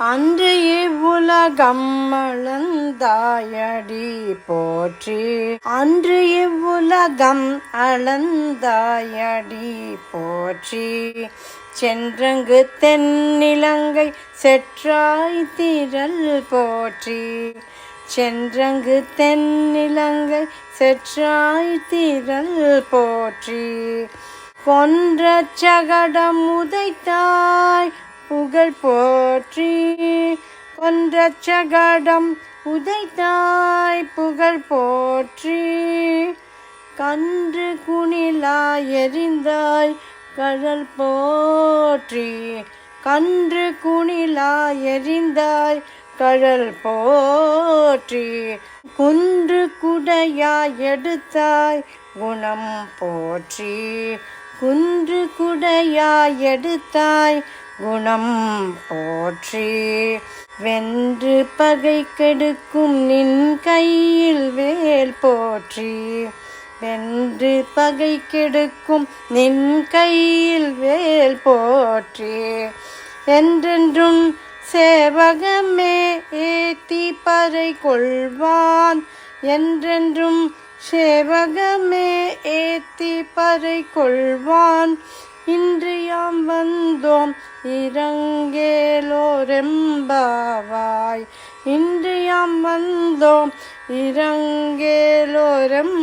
அன்று இவ்வுலகம் அளந்தாயடி போற்றி. அன்று இவ்வுலகம் அளந்தாயடி போற்றி. சென்றங்கு தென்னிலங்கை செற்றாய் திரள் போற்றி. சென்றங்கு தென்னிலங்கை செற்றாய் திரள் போற்றி. பொன்ற சகடம் உதைத்தார் புகழ் போற்றி. கொன்ற சகடம் உதைத்தாய் புகழ் போற்றி. கன்று குணிலாய் எறிந்தாய் கடல் போற்றி. கன்று குணிலாய் எறிந்தாய் கடல் போற்றி. குன்று குடையாய் எடுத்தாய் குணம் போற்றி. குன்று குடையாய் எடுத்தாய் குணம் போற்றி. வென்று பகை கெடுக்கும் நின் கையில் வேல் போற்றி. வென்று பகை கெடுக்கும் நின் கையில் வேல் போற்றி. என்றென்றும் சேவகமே ஏத்தி பறை கொள்வான். என்றென்றும் சேவகமே ஏத்தி பறை கொள்வான். இன்று யாம் வந்தோம் இறங்கேலோரெம்பாவாய் இன்று யாம் வந்தோம் இறங்கேலோரெம்